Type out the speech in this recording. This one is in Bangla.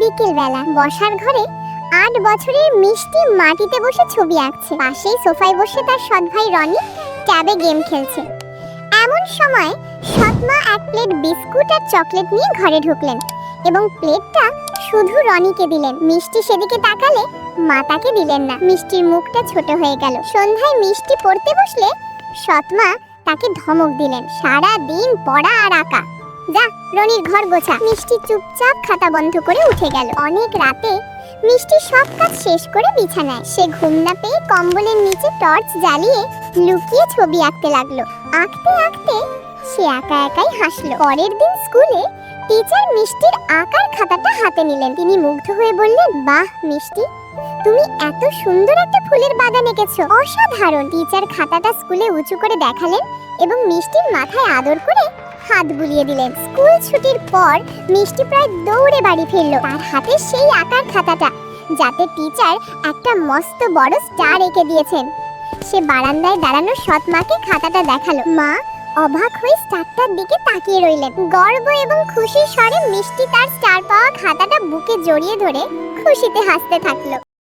বিকেলবেলা বসার ঘরে আট বছরের মিষ্টি মাটিতে বসে ছবি আঁকছে। পাশেই সোফায় বসে তার সৎ ভাই রনি ট্যাবে গেম খেলছে। এমন সময় সৎমা এক প্লেট বিস্কুট আর চকলেট নিয়ে ঘরে ঢুকলেন এবং প্লেটটা শুধু রনিকে দিলেন। মিষ্টি সেদিকে তাকালে মা তাকে দিলেন না। মিষ্টির মুখটা ছোট হয়ে গেল। সন্ধ্যায় মিষ্টি পড়তে বসলে সৎমা তাকে ধমক দিলেন সারা দিন পড়া আর আঁকা। যা রনির ঘর গোছা। মিষ্টি চুপচাপ খাতা বন্ধ করে উঠে গেল। অনেক রাতে মিষ্টি সব কাজ শেষ করে বিছানায়। সে ঘুম না পেয়ে কম্বলের নিচে টর্চ জ্বালিয়ে লুকিয়ে ছবি আঁকতে লাগল। আঁকতে আঁকতে সে একা একাই হাসলো। পরের দিন স্কুলে টিচার মিষ্টির আঁকার খাতাটা হাতে নিলেন। তিনি মুগ্ধ হয়ে বললেন, বাহ, মিষ্টি, তুমি এত সুন্দর একটা ফুলের বাগান এঁকেছো। অসাধারণ। টিচার খাতাটা স্কুলে উঁচু করে দেখালেন এবং মিষ্টির মাথায় আদর করে হাত বুলিয়ে দিলেন। স্কুল ছুটির পর মিষ্টি প্রায় দৌড়ে বাড়ি ফিরলো। তার হাতে সেই আঁকার খাতাটা, যাতে টিচার একটা মস্ত বড় স্টার এঁকে দিয়েছেন। সে বারান্দায় দাঁড়ানো সৎ মাকে খাতাটা দেখাল। মা অবাক হয়ে স্টারটার দিকে তাকিয়ে রইলেন। গর্ব এবং খুশির স্বরে মিষ্টি তার স্টার পাওয়া খাতাটা বুকে জড়িয়ে ধরে খুশিতে হাসতে থাকল।